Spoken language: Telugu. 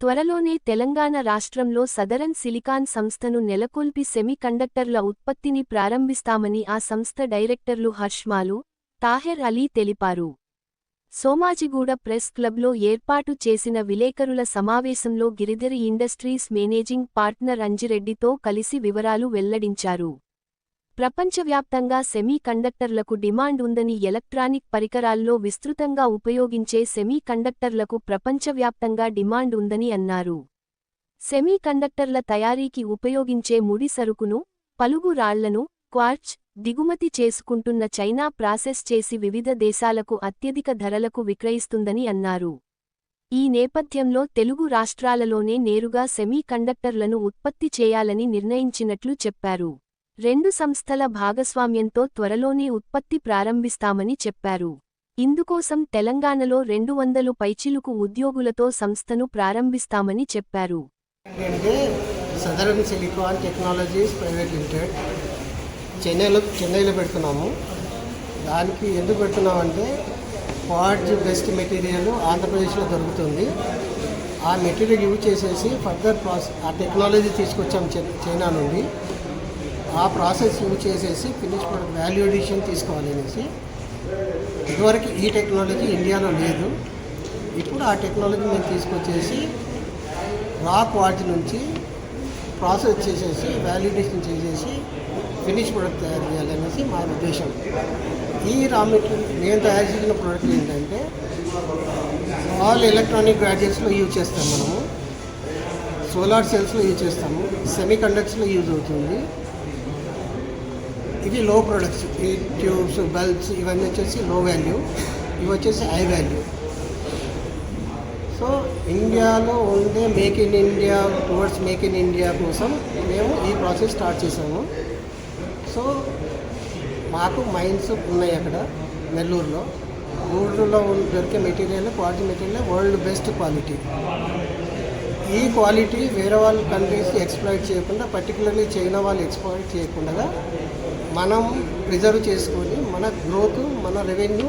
త్వరలోనే తెలంగాణ రాష్ట్రంలో సదరన్ సిలికాన్ సంస్థను నెలకొల్పి సెమీ కండక్టర్ల ఉత్పత్తిని ప్రారంభిస్తామని ఆ సంస్థ డైరెక్టర్లు హర్ష్మాలు తాహెర్ అలీ తెలిపారు. సోమాజిగూడ ప్రెస్ క్లబ్లో ఏర్పాటు చేసిన విలేకరుల సమావేశంలో గిరిధరి ఇండస్ట్రీస్ మేనేజింగ్ పార్ట్నర్ అంజిరెడ్డితో కలిసి వివరాలు వెల్లడించారు. ప్రపంచవ్యాప్తంగా సెమీ కండక్టర్లకు డిమాండ్ ఉందని ఎలక్ట్రానిక్ పరికరాల్లో విస్తృతంగా ఉపయోగించే సెమీ కండక్టర్లకు ప్రపంచవ్యాప్తంగా డిమాండ్ ఉందని అన్నారు. సెమీ కండక్టర్ల తయారీకి ఉపయోగించే ముడి సరుకును పలుగు రాళ్ళను క్వార్చ్ దిగుమతి చేసుకుంటున్న చైనా ప్రాసెస్ చేసి వివిధ దేశాలకు అత్యధిక ధరలకు విక్రయిస్తుందని అన్నారు. ఈ నేపథ్యంలో తెలుగు రాష్ట్రాలలోనే నేరుగా సెమీ కండక్టర్లను ఉత్పత్తి చేయాలని నిర్ణయించినట్లు చెప్పారు. రెండు సంస్థల భాగస్వామ్యంతో త్వరలోనే ఉత్పత్తి ప్రారంభిస్తామని చెప్పారు. ఇందుకోసం తెలంగాణలో రెండు వందలు పైచిలుకు ఉద్యోగులతో సంస్థను ప్రారంభిస్తామని చెప్పారు. Southern silicon technologies private limited చెన్నైలో చెన్నైలో పెడుతున్నాము. దానికి ఎందుకు పెడుతున్నామంటే క్వాడ్జ్ బెస్ట్ మెటీరియల్ ఆంధ్రప్రదేశ్లో దొరుకుతుంది. ఆ మెటీరియల్ యూజ్ చేసేసి ఫర్దర్ ప్రాసెస్ ఆ టెక్నాలజీ తీసుకొచ్చాము చైనా నుండి. ఆ ప్రాసెస్ యూజ్ చేసేసి ఫినిష్ ప్రొడక్ట్ వాల్యూ ఎడిషన్ తీసుకోవాలి అనేసి ఇదివరకు ఈ టెక్నాలజీ ఇండియాలో లేదు. ఇప్పుడు ఆ టెక్నాలజీ మేము తీసుకొచ్చేసి రాక్ వాటి నుంచి ప్రాసెస్ చేసేసి వాల్యుడేషన్ చేసేసి ఫినిష్ ప్రొడక్ట్ తయారు చేయాలనేసి మా ఉద్దేశం. ఈ రా మెటీరియల్ నేను తయారు చేసిన ప్రోడక్ట్ ఏంటంటే ఆల్ ఎలక్ట్రానిక్ గ్రాడ్యుయేట్స్లో యూజ్ చేస్తాం మనము. సోలార్ సెల్స్లో యూజ్ చేస్తాము. సెమీ కండక్ట్స్లో యూజ్ అవుతుంది. ఇది లో ప్రొడక్ట్స్ ఈ ట్యూబ్స్ బల్బ్స్ ఇవన్నీ వచ్చేసి లో వాల్యూ ఇవి వచ్చేసి హై వాల్యూ సో ఇండియాలో ఉండే make in India towards make in India కోసం మేము ఈ ప్రాసెస్ స్టార్ట్ చేసాము సో మాకు మైన్స్ ఉన్నాయి అక్కడ నెల్లూరులో. గూడూరులో ఉన్న- దొరికే material quality material world best quality ఈ క్వాలిటీ వేరే వాళ్ళ కంట్రీస్ ఎక్స్ప్లాయిట్ చేయకుండా పర్టికులర్లీ చైనా వాళ్ళు ఎక్స్ప్లాయిట్ చేయకుండా మనం ప్రిజర్వ్ చేసుకొని మన గ్రోత్ మన రెవెన్యూ